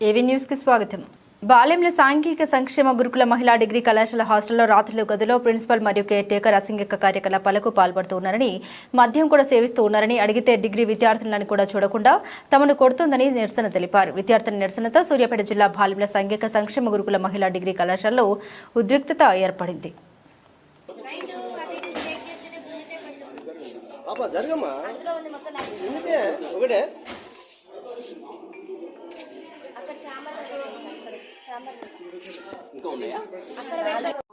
ఏవి న్యూస్కి స్వాగతం? బాలెంల సాంఘిక సంక్షేమ గురుకుల మహిళా డిగ్రీ కళాశాల హాస్టల్లో రాత్రులు గదిలో ప్రిన్సిపల్ మరియు కేర్ టేకర్ అసింగిక కార్యకలాపాలకు పాల్పడుతున్నారని మద్యం కూడా సేవిస్తూ ఉన్నారని అడిగితే డిగ్రీ విద్యార్థులను కూడా చూడకుండా తమను కొడుతుందని నిరసన తెలిపారు. విద్యార్థుల నిరసనతో సూర్యాపేట జిల్లా బాలెంల సాంఘిక సంక్షేమ గురుకుల మహిళా డిగ్రీ కళాశాలలో ఉద్రిక్తత ఏర్పడింది. పాపా జరగమ్మా ఎందుకే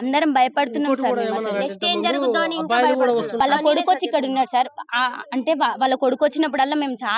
అందరం భయపడుతున్నాం సార్. నెక్స్ట్ ఏం భయపడుతున్నాం. వాళ్ళ కొడుకు వచ్చి ఇక్కడ ఉన్నాడు సార్ అంటే వాళ్ళ కొడుకు వచ్చినప్పుడల్లా మేము చాలా